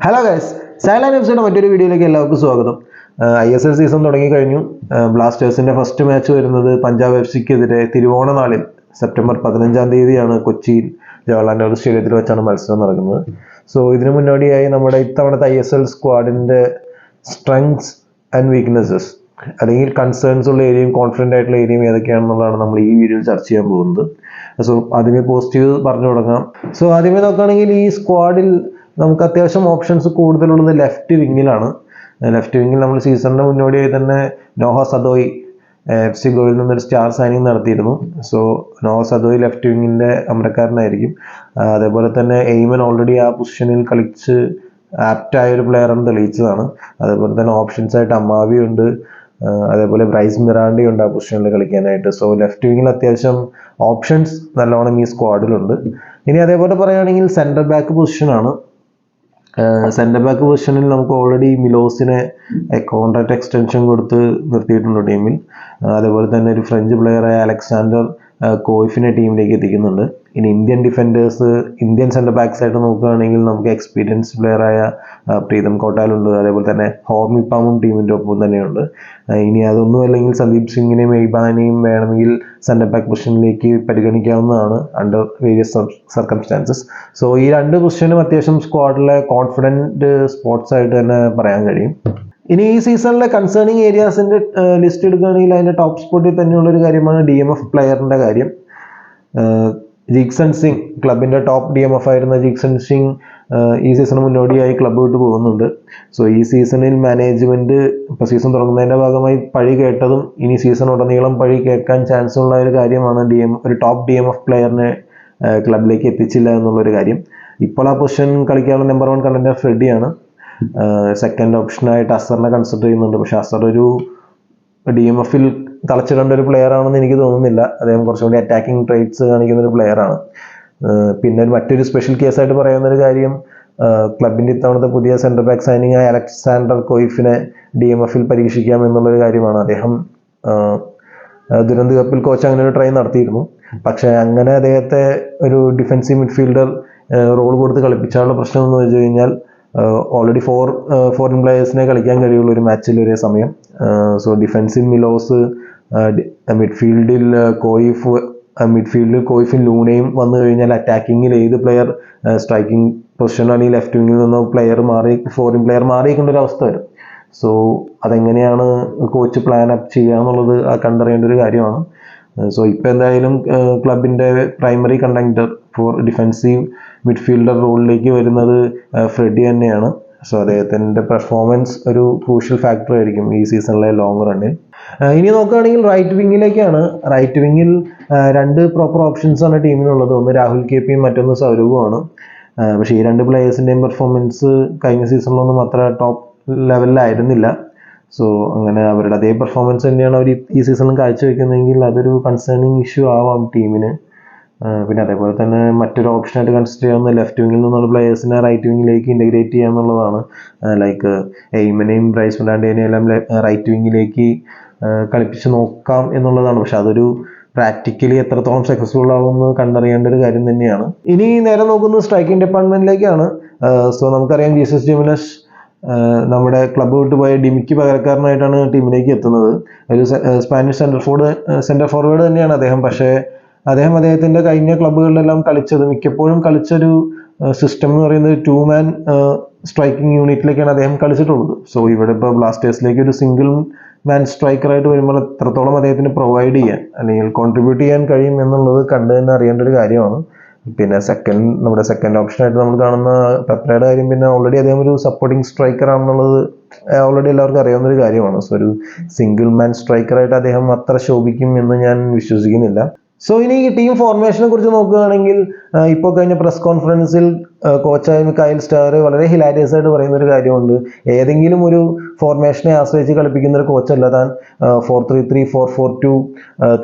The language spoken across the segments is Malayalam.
ഹലോ ഗൈസ് സൈലാൻ എഫ്സിയുടെ മറ്റൊരു വീഡിയോയിലേക്ക് എല്ലാവർക്കും സ്വാഗതം. ഐ എസ് എൽ സീസൺ തുടങ്ങി കഴിഞ്ഞു. ബ്ലാസ്റ്റേഴ്സിന്റെ ഫസ്റ്റ് മാച്ച് വരുന്നത് പഞ്ചാബ് എഫ് സിക്കെതിരെ തിരുവോണ നാളിൽ സെപ്റ്റംബർ പതിനഞ്ചാം തീയതിയാണ് കൊച്ചിയിൽ ജവഹർലാൽ നെഹ്റു സ്റ്റേഡിയത്തിൽ വെച്ചാണ് മത്സരം നടക്കുന്നത്. സോ ഇതിനു മുന്നോടിയായി നമ്മുടെ ഇത്തവണത്തെ ഐ എസ് എൽ സ്ക്വാഡിന്റെ സ്ട്രെങ്സ് ആൻഡ് വീക്ക്നെസ്സസ് അല്ലെങ്കിൽ കൺസേൺസ് ഉള്ള ഏരിയയും കോൺഫിഡന്റ് ആയിട്ടുള്ള ഏരിയയും ഏതൊക്കെയാണെന്നുള്ളതാണ് നമ്മൾ ഈ വീഡിയോയിൽ ചർച്ച ചെയ്യാൻ പോകുന്നത്. സോ ആദ്യമേ പോസിറ്റീവ് പറഞ്ഞു തുടങ്ങാം. സോ ആദ്യമേ നോക്കുകയാണെങ്കിൽ ഈ സ്ക്വാഡിൽ നമുക്ക് അത്യാവശ്യം ഓപ്ഷൻസ് കൂടുതലുള്ളത് ലെഫ്റ്റ് വിങ്ങിലാണ് ലെഫ്റ്റ് വിങ്ങിൽ നമ്മൾ സീസണിന് മുന്നോടിയായി തന്നെ നോഹ സദോയ് എഫ് സി ഗോയിൽ നിന്നൊരു സ്റ്റാർ സൈനിങ് നടത്തിയിരുന്നു. സോ നോഹ സദോയ് ലെഫ്റ്റ് വിങ്ങിന്റെ അമരക്കാരനായിരിക്കും അതേപോലെ തന്നെ എയ്മൻ ഓൾറെഡി ആ പൊസിഷനിൽ കളിച്ച് ആപ്റ്റായ ഒരു പ്ലെയറാണ് തെളിയിച്ചതാണ്. അതേപോലെ തന്നെ ഓപ്ഷൻസ് ആയിട്ട് അമ്മാവി ഉണ്ട്. അതേപോലെ ബ്രൈസ് മിറാണ്ടി ഉണ്ട് ആ പൊസിഷനിൽ കളിക്കാനായിട്ട്. സോ ലെഫ്റ്റ് വിങ്ങിൽ അത്യാവശ്യം ഓപ്ഷൻസ് നല്ലോണം ഈ സ്ക്വാഡിലുണ്ട് ഇനി അതേപോലെ പറയുകയാണെങ്കിൽ സെന്റർ ബാക്ക് പൊസിഷനാണ് സെന്റർ ബാക്ക് പൊസിഷനിൽ നമുക്ക് ഓൾറെഡി മിലോസിനെ കോൺട്രാക്ട് എക്സ്റ്റൻഷൻ കൊടുത്ത് നിർത്തിയിട്ടുണ്ട് ടീമിൽ അതേപോലെ തന്നെ ഒരു ഫ്രഞ്ച് പ്ലെയറായ അലക്സാണ്ടർ കോയിഫിനെ ടീമിലേക്ക് എത്തിക്കുന്നുണ്ട്. ഇനി Indian defenders Indian centre backs ആയിട്ട് നോക്കുകയാണെങ്കിൽ നമുക്ക് എക്സ്പീരിയൻസ് പ്ലെയറായ പ്രീതം കോട്ടാലുണ്ട്. അതേപോലെ തന്നെ ഹോർമിപ്പാമും ടീമിന്റെ ഒപ്പം തന്നെയുണ്ട്. ഇനി അതൊന്നും അല്ലെങ്കിൽ സന്ദീപ് സിംഗിനെയും എയ്ബാനെയും വേണമെങ്കിൽ സെന്റർ ബാക്ക് പൊസിഷനിലേക്ക് പരിഗണിക്കാവുന്നതാണ് അണ്ടർ വേരിയസ് സർക്കംസ്റ്റാൻസസ് സോ ഈ രണ്ട് പൊസിഷനും അത്യാവശ്യം സ്ക്വാഡിലെ കോൺഫിഡന്റ് സ്പോർട്സ് ആയിട്ട് തന്നെ പറയാൻ കഴിയും. ഇനി ഈ സീസണിലെ കൺസേണിങ് ഏരിയാസിന്റെ ലിസ്റ്റ് എടുക്കുകയാണെങ്കിൽ അതിന്റെ ടോപ്പ് സ്പോട്ടിൽ തന്നെയുള്ളൊരു കാര്യമാണ് ഡി എം എഫ് പ്ലെയറിന്റെ കാര്യം. ജിക്സൺ സിംഗ് ക്ലബിന്റെ ടോപ്പ് ഡി എം എഫ് ആയിരുന്ന ജിക്സൺ സിംഗ് ഈ സീസണ് മുന്നോടിയായി ക്ലബ്ബ് വിട്ട് പോകുന്നുണ്ട്. സോ ഈ സീസണിൽ മാനേജ്മെന്റ് ഇപ്പോൾ സീസൺ തുടങ്ങുന്നതിന്റെ ഭാഗമായി പഴി കേട്ടതും ഇനി സീസൺ ഉടനീളം പഴി കേൾക്കാൻ ചാൻസ് ഉള്ള ഒരു കാര്യമാണ് ഡി എം ഒരു ടോപ്പ് ഡി എം എഫ് പ്ലെയറിനെ ക്ലബിലേക്ക് എത്തിച്ചില്ല എന്നുള്ളൊരു കാര്യം. ഇപ്പോൾ ആ പൊസിഷൻ കളിക്കാനുള്ള നമ്പർ വൺ കണ്ടന്റ് ഫ്രെഡിയാണ് സെക്കൻഡ് ഓപ്ഷനായിട്ട് അസറിനെ കൺസിഡർ ചെയ്യുന്നുണ്ട്. പക്ഷേ അസർ ഒരു ഡി എം എഫിൽ തളച്ചിടേണ്ട ഒരു പ്ലെയർ ആണെന്ന് എനിക്ക് തോന്നുന്നില്ല. അദ്ദേഹം കുറച്ചുകൂടി അറ്റാക്കിംഗ് ട്രേറ്റ്സ് കാണിക്കുന്ന ഒരു പ്ലെയർ ആണ്. പിന്നെ മറ്റൊരു സ്പെഷ്യൽ കേസ് ആയിട്ട് പറയുന്ന ഒരു കാര്യം ക്ലബിന്റെ ഇത്തവണത്തെ പുതിയ സെന്റർ ബാക്ക് സൈനിങ് ആയ അലക്സാണ്ടർ കൊയ്ഫിനെ ഡി എം എഫിൽ പരീക്ഷിക്കാം എന്നുള്ളൊരു കാര്യമാണ്. അദ്ദേഹം ദുരന്ത് കപ്പിൽ കോച്ച് അങ്ങനെ ഒരു ട്രൈ നടത്തിയിരുന്നു. പക്ഷെ അങ്ങനെ അദ്ദേഹത്തെ ഒരു ഡിഫൻസീവ് മിഡ്ഫീൽഡർ റോൾ കൊടുത്ത് കളിപ്പിച്ചാലുള്ള പ്രശ്നം എന്ന് വെച്ച് കഴിഞ്ഞാൽ ഓൾറെഡി ഫോർ ഫോറിൻ പ്ലേയേഴ്സിനെ കളിക്കാൻ കഴിയുള്ള ഒരു മാച്ചിൽ ഒരേ സമയം. സോ ഡിഫൻസീവ് മിലോസ് മിഡ്ഫീൽഡിൽ കോയിഫ് മിഡ്ഫീൽഡിൽ കോയിഫും ലൂണയും വന്നു കഴിഞ്ഞാൽ അറ്റാക്കിങ്ങിൽ ഏത് പ്ലെയർ സ്ട്രൈക്കിംഗ് പൊസിഷനാണെങ്കിൽ ലെഫ്റ്റ് വിങ്ങിൽ നിന്നോ പ്ലെയർ മാറി ഫോറിൻ പ്ലെയർ മാറിയിരിക്കേണ്ട ഒരു അവസ്ഥ വരും. സോ അതെങ്ങനെയാണ് കോച്ച് പ്ലാൻ അപ്പ് ചെയ്യുക എന്നുള്ളത് കണ്ടറിയേണ്ട ഒരു കാര്യമാണ്. സോ ഇപ്പോൾ എന്തായാലും ക്ലബിന്റെ primary conductor for defensive midfielder റോളിലേക്ക് വരുന്നത് ഫ്രെഡി തന്നെയാണ്. സോ അദ്ദേഹത്തിന്റെ പെർഫോമൻസ് ഒരു ക്രൂഷ്യൽ ഫാക്ടർ ആയിരിക്കും ഈ സീസണിലെ ലോങ് റണ്ണിൽ ഇനി നോക്കുകയാണെങ്കിൽ റൈറ്റ് വിങ്ങിലേക്കാണ് റൈറ്റ് വിങ്ങിൽ രണ്ട് പ്രോപ്പർ ഓപ്ഷൻസ് ആണ് ടീമിനുള്ളത് ഒന്ന് രാഹുൽ കെ പിയും മറ്റൊന്ന് സൗരഭുമാണ് പക്ഷേ ഈ രണ്ട് പ്ലേയേഴ്സിന്റെയും പെർഫോമൻസ് കഴിഞ്ഞ സീസണിലൊന്നും അത്ര ടോപ്പ് ലെവലിലായിരുന്നില്ല സോ അങ്ങനെ അവരുടെ അതേ പെർഫോമൻസ് തന്നെയാണ് അവർ ഈ സീസണിൽ കാഴ്ചവെക്കുന്നതെങ്കിൽ അതൊരു കൺസേണിങ് ഇഷ്യൂ ആവാം ടീമിന് പിന്നെ അതേപോലെ തന്നെ മറ്റൊരു ഓപ്ഷനായിട്ട് കൺസിഡർ ചെയ്യാവുന്ന ലെഫ്റ്റ് വിങ്ങിൽ നിന്നുള്ള പ്ലേയേഴ്സിനെ റൈറ്റ് വിങ്ങിലേക്ക് ഇന്റഗ്രേറ്റ് ചെയ്യുക എന്നുള്ളതാണ്. ലൈക്ക് എയ്മനെയും ബ്രൈസ് ഫെർണാണ്ടേനെയും എല്ലാം റൈറ്റ് വിങ്ങിലേക്ക് കളിപ്പിച്ച് നോക്കാം എന്നുള്ളതാണ്. പക്ഷെ അതൊരു പ്രാക്ടിക്കലി എത്രത്തോളം സക്സസ്ഫുൾ ആവുമെന്ന് കണ്ടറിയേണ്ട ഒരു കാര്യം തന്നെയാണ്. ഇനി നേരെ നോക്കുന്നത് സ്ട്രൈക്കിംഗ് ഡിപ്പാർട്ട്മെന്റിലേക്കാണ് സോ നമുക്കറിയാം ജീസസ് ജിമിനസ് നമ്മുടെ ക്ലബ്ബ് വിട്ട് പോയ ഡിമിക്ക് പകരക്കാരനായിട്ടാണ് ടീമിലേക്ക് എത്തുന്നത്. ഒരു സ്പാനിഷ് സെന്റർ ഫോർഡ് സെന്റർ ഫോർവേഡ് തന്നെയാണ് അദ്ദേഹം. പക്ഷേ അദ്ദേഹം അദ്ദേഹത്തിന്റെ കഴിഞ്ഞ ക്ലബ്ബുകളിലെല്ലാം കളിച്ചത് മിക്കപ്പോഴും കളിച്ചൊരു സിസ്റ്റം എന്ന് പറയുന്നത് ടു മാൻ സ്ട്രൈക്കിംഗ് യൂണിറ്റിലേക്കാണ് അദ്ദേഹം കളിച്ചിട്ടുള്ളത്. സോ ഇവിടെ ഇപ്പോൾ ബ്ലാസ്റ്റേഴ്സിലേക്ക് ഒരു സിംഗിൾ മാൻ സ്ട്രൈക്കറായിട്ട് വരുമ്പോൾ എത്രത്തോളം അദ്ദേഹത്തിന് പ്രൊവൈഡ് ചെയ്യാൻ അല്ലെങ്കിൽ കോൺട്രിബ്യൂട്ട് ചെയ്യാൻ കഴിയും എന്നുള്ളത് കണ്ടു തന്നെ അറിയേണ്ട ഒരു കാര്യമാണ്. പിന്നെ സെക്കൻഡ് നമ്മുടെ സെക്കൻഡ് ഓപ്ഷൻ ആയിട്ട് നമ്മൾ കാണുന്ന പെപ്രയുടെ കാര്യം പിന്നെ ഓൾറെഡി അദ്ദേഹം ഒരു സപ്പോർട്ടിംഗ് സ്ട്രൈക്കർ ആണെന്നുള്ളത് ഓൾറെഡി എല്ലാവർക്കും അറിയാവുന്ന ഒരു കാര്യമാണ്. സോ ഒരു സിംഗിൾ മാൻ സ്ട്രൈക്കറായിട്ട് അദ്ദേഹം അത്ര ശോഭിക്കും എന്ന് ഞാൻ വിശ്വസിക്കുന്നില്ല. സോ ഇനി ഈ ടീം ഫോർമേഷനെ കുറിച്ച് നോക്കുകയാണെങ്കിൽ ഇപ്പോൾ കഴിഞ്ഞ പ്രസ് കോൺഫറൻസിൽ കോച്ചായ മിക്കായൽ സ്റ്റാർ വളരെ ഹിലാരിയസ് ആയിട്ട് പറയുന്ന ഒരു കാര്യമുണ്ട്. ഏതെങ്കിലും ഒരു ഫോർമേഷനെ ആശ്രയിച്ച് കളിപ്പിക്കുന്ന ഒരു കോച്ചല്ല താൻ four three three four four two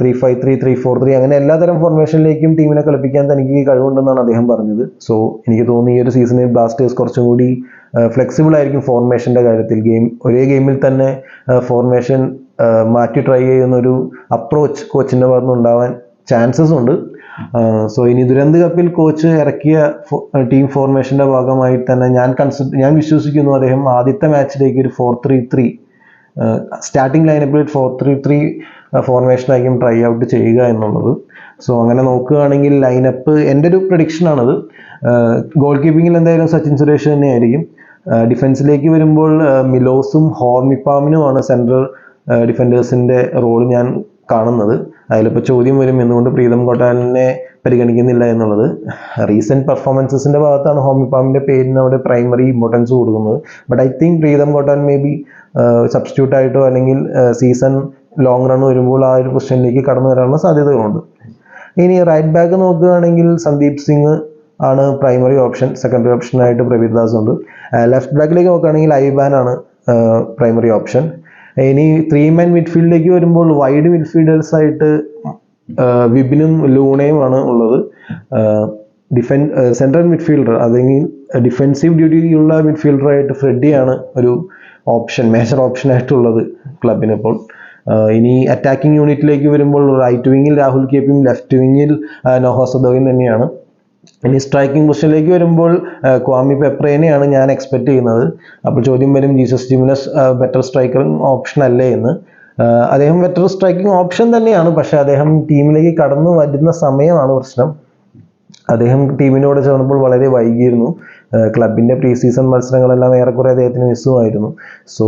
three five three three four three അങ്ങനെ എല്ലാതരം ഫോർമേഷനിലേക്കും ടീമിനെ കളിപ്പിക്കാൻ തനിക്ക് കഴിവുണ്ടെന്നാണ് അദ്ദേഹം പറഞ്ഞത്. സോ എനിക്ക് തോന്നുന്നു ഈ ഒരു സീസണിൽ ബ്ലാസ്റ്റേഴ്സ് കുറച്ചും കൂടി ഫ്ലെക്സിബിൾ ആയിരിക്കും ഫോർമേഷന്റെ കാര്യത്തിൽ. ഗെയിം ഒരേ ഗെയിമിൽ തന്നെ ഫോർമേഷൻ മാറ്റി ട്രൈ ചെയ്യുന്ന ഒരു അപ്രോച്ച് കോച്ചിന്റെ ഭാഗത്തുനിന്ന് ഉണ്ടാവാൻ ചാൻസസ് ഉണ്ട്. സോ ഇനി ദുരന്ത് കപ്പിൽ കോച്ച് ഇറക്കിയ ടീം ഫോർമേഷന്റെ ഭാഗമായി തന്നെ ഞാൻ കൺസിഡർ ഞാൻ വിശ്വസിക്കുന്നു അദ്ദേഹം ആദ്യത്തെ മാച്ചിലേക്ക് ഒരു ഫോർ ത്രീ ത്രീ സ്റ്റാർട്ടിംഗ് ലൈനപ്പിൽ ഫോർ ത്രീ ത്രീ ഫോർമേഷനായിരിക്കും ട്രൈ ഔട്ട് ചെയ്യുക എന്നുള്ളത്. സോ അങ്ങനെ നോക്കുകയാണെങ്കിൽ ലൈനപ്പ് എന്റെ ഒരു പ്രഡിക്ഷനാണത് ഗോൾ കീപ്പിങ്ങിൽ എന്തായാലും സച്ചിൻ സുരേഷ് തന്നെയായിരിക്കും. ഡിഫൻസിലേക്ക് വരുമ്പോൾ മിലോസും ഹോർമിപ്പാമിനുമാണ് സെൻട്രൽ ഡിഫൻഡേഴ്സിന്റെ റോൾ ഞാൻ കാണുന്നത്. അതിലിപ്പോൾ ചോദ്യം വരും എന്തുകൊണ്ട് പ്രീതം കോട്ടാലിനെ പരിഗണിക്കുന്നില്ല? എന്നുള്ളത്. റീസെന്റ് പെർഫോമൻസസിന്റെ ഭാഗത്താണ് ഹോമിപ്പാമിന്റെ പേരിന് അവിടെ പ്രൈമറി ഇമ്പോർട്ടൻസ് കൊടുക്കുന്നത്. But I think Pritam Kotal maybe substitute ആയിട്ടോ അല്ലെങ്കിൽ സീസൺ ലോങ് റൺ വരുമ്പോൾ ആ ഒരു പൊസിഷനിലേക്ക് കടന്നു വരാനുള്ള സാധ്യതകളുണ്ട്. ഇനി റൈറ്റ് ബാക്ക് നോക്കുകയാണെങ്കിൽ സന്ദീപ് സിംഗ് ആണ് പ്രൈമറി ഓപ്ഷൻ സെക്കൻഡറി ഓപ്ഷനായിട്ട് പ്രവീർ ദാസ് ഉണ്ട്. ലെഫ്റ്റ് ബാക്കിലേക്ക് നോക്കുകയാണെങ്കിൽ ഐബാൻ ആണ് പ്രൈമറി ഓപ്ഷൻ ഇനി ത്രീ മാൻ മിഡ്ഫീൽഡിലേക്ക് വരുമ്പോൾ വൈഡ് മിഡ്ഫീൽഡേഴ്സ് ആയിട്ട് വിബിനും ലൂണയും ആണ് ഉള്ളത്. ഡിഫൻ സെൻട്രൽ മിഡ്ഫീൽഡർ അല്ലെങ്കിൽ ഡിഫെൻസീവ് ഡ്യൂട്ടിയുള്ള മിഡ്ഫീൽഡറായിട്ട് ഫ്രെഡിയാണ് ഒരു ഓപ്ഷൻ മേജർ ഓപ്ഷൻ ആയിട്ടുള്ളത് ക്ലബിന് ഇപ്പോൾ. ഇനി അറ്റാക്കിംഗ് യൂണിറ്റിലേക്ക് വരുമ്പോൾ റൈറ്റ് വിങ്ങിൽ രാഹുൽ കെ പിയും ലെഫ്റ്റ് വിങ്ങിൽ നോഹ സദോയും തന്നെയാണ്. ഇനി സ്ട്രൈക്കിംഗ് പൊസിഷനിലേക്ക് വരുമ്പോൾ ക്വാമി പെപ്രേനെയാണ് ഞാൻ എക്സ്പെക്ട് ചെയ്യുന്നത്. അപ്പോൾ ചോദ്യം വരും Jesus Jimenez better striking option അല്ലേ എന്ന്. അദ്ദേഹം ബെറ്റർ സ്ട്രൈക്കിംഗ് ഓപ്ഷൻ തന്നെയാണ് പക്ഷേ അദ്ദേഹം ടീമിലേക്ക് കടന്നു വരുന്ന സമയമാണ് പ്രശ്നം. അദ്ദേഹം ടീമിനോട് ചേർന്നപ്പോൾ വളരെ വൈകിയിരുന്നു. ക്ലബിന്റെ പ്രീ സീസൺ മത്സരങ്ങളെല്ലാം ഏറെക്കുറെ അദ്ദേഹത്തിന് മിസ്സുമായിരുന്നു സോ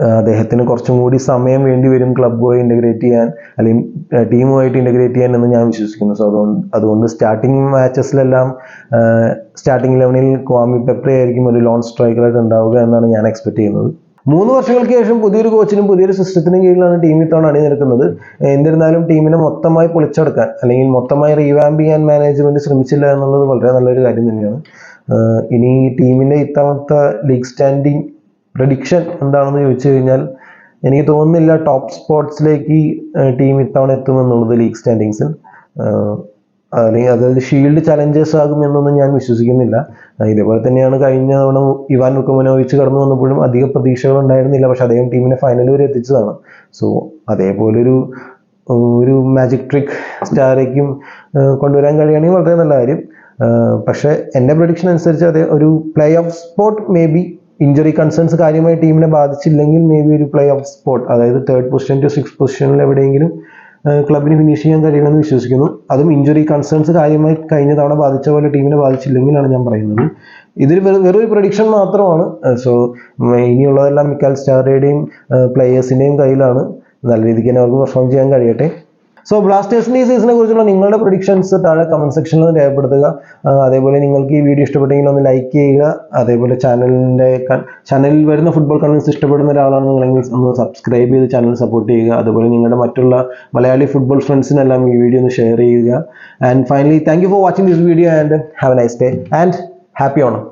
അദ്ദേഹത്തിന് കുറച്ചും കൂടി സമയം വേണ്ടി വരും ക്ലബ്ബുമായി ഇന്റഗ്രേറ്റ് ചെയ്യാൻ അല്ലെങ്കിൽ ടീമുമായിട്ട് ഇന്റഗ്രേറ്റ് ചെയ്യാൻ എന്ന് ഞാൻ വിശ്വസിക്കുന്നു. സോ അതുകൊണ്ട് അതുകൊണ്ട് സ്റ്റാർട്ടിങ് മാച്ചസിലെല്ലാം സ്റ്റാർട്ടിംഗ് ലെവനിൽ ക്വാമി പെപ്രെ ആയിരിക്കും ഒരു ലോൺ സ്ട്രൈക്കറായിട്ട് ഉണ്ടാവുക എന്നാണ് ഞാൻ എക്സ്പെക്ട് ചെയ്യുന്നത്. മൂന്ന് വർഷങ്ങൾക്ക് ശേഷം പുതിയൊരു കോച്ചിനും പുതിയൊരു സിസ്റ്റത്തിനും കീഴിലാണ് ടീം ഇത്തവണ അണിനിരക്കുന്നത്. എന്നിരുന്നാലും ടീമിനെ മൊത്തമായി പൊളിച്ചെടുക്കാൻ അല്ലെങ്കിൽ മൊത്തമായി റീവാമ്പ് ചെയ്യാൻ മാനേജ്മെന്റ് ശ്രമിച്ചില്ല എന്നുള്ളത് വളരെ നല്ലൊരു കാര്യം തന്നെയാണ്. ഇനി ടീമിന്റെ ഇത്തവണത്തെ ലീഗ് സ്റ്റാൻഡിങ് പ്രഡിക്ഷൻ എന്താണെന്ന് ചോദിച്ചു കഴിഞ്ഞാൽ എനിക്ക് തോന്നുന്നില്ല ടോപ്പ് സ്പോർട്സിലേക്ക് ടീം ഇത്തവണ എത്തുമെന്നുള്ളത് ലീഗ് സ്റ്റാൻഡിങ്സിൽ അല്ലെങ്കിൽ അതായത് ഷീൽഡ് ചലഞ്ചേഴ്സ് ആകും എന്നൊന്നും ഞാൻ വിശ്വസിക്കുന്നില്ല. ഇതേപോലെ തന്നെയാണ് കഴിഞ്ഞ തവണ ഇവാൻ മുക്കമനോവിച്ച് കടന്നു വന്നപ്പോഴും അധിക പ്രതീക്ഷകൾ ഉണ്ടായിരുന്നില്ല. പക്ഷെ അദ്ദേഹം ടീമിനെ ഫൈനൽ വരെ എത്തിച്ചതാണ്. സോ അതേപോലെ ഒരു ഒരു മാജിക് ട്രിക്ക് സ്റ്റാറേക്കും കൊണ്ടുവരാൻ കഴിയുകയാണെങ്കിൽ വളരെ നല്ല കാര്യം. പക്ഷേ എന്റെ പ്രഡിക്ഷൻ അനുസരിച്ച് അതേ ഒരു play off spot maybe injury concerns കാര്യമായി ടീമിനെ ബാധിച്ചില്ലെങ്കിൽ മേ ബി ഒരു പ്ലേ ഓഫ് സ്പോട്ട് അതായത് തേർഡ് പൊസിഷൻ ടു സിക്സ് പൊസിഷനിൽ എവിടെയെങ്കിലും ക്ലബിന് ഫിനിഷ് ചെയ്യാൻ കഴിയുമെന്ന് വിശ്വസിക്കുന്നു. അതും ഇഞ്ചുറി കൺസേൺസ് കാര്യമായി കഴിഞ്ഞ തവണ ബാധിച്ച പോലെ ടീമിനെ ബാധിച്ചില്ലെങ്കിലാണ് ഞാൻ പറയുന്നത്. വെറു വെറൊരു പ്രഡിക്ഷൻ മാത്രമാണ്. സോ ഇനിയുള്ളതെല്ലാം മിക്കാൽ സ്റ്റാറുടെയും പ്ലേയേഴ്സിന്റെയും കയ്യിലാണ്. നല്ല രീതിക്ക് തന്നെ അവർക്ക് പെർഫോം ചെയ്യാൻ കഴിയട്ടെ. സോ ബ്ലാസ്റ്റേഴ്സിന്റെ ഈ സീസണിനെ കുറിച്ചുള്ള നിങ്ങളുടെ പ്രൊഡിക്ഷൻസ് താഴെ കമന്റ് സെക്ഷനിൽ രേഖപ്പെടുത്തുക. അതേപോലെ നിങ്ങൾക്ക് ഈ വീഡിയോ ഇഷ്ടപ്പെട്ടെങ്കിൽ ഒന്ന് ലൈക്ക് ചെയ്യുക. അതേപോലെ ചാനലിന്റെ ചാനലിൽ വരുന്ന ഫുട്ബോൾ കണ്ടൻസ് ഇഷ്ടപ്പെടുന്ന ഒരാളാണ് നിങ്ങളെങ്കിൽ ഒന്ന് സബ്സ്ക്രൈബ് ചെയ്ത് ചാനൽ സപ്പോർട്ട് ചെയ്യുക. അതുപോലെ നിങ്ങളുടെ മറ്റുള്ള മലയാളി ഫുട്ബോൾ ഫ്രണ്ട്സിനെല്ലാം ഈ വീഡിയോ ഒന്ന് ഷെയർ ചെയ്യുക. And finally thank you for watching this video and have a nice day and happy Onam.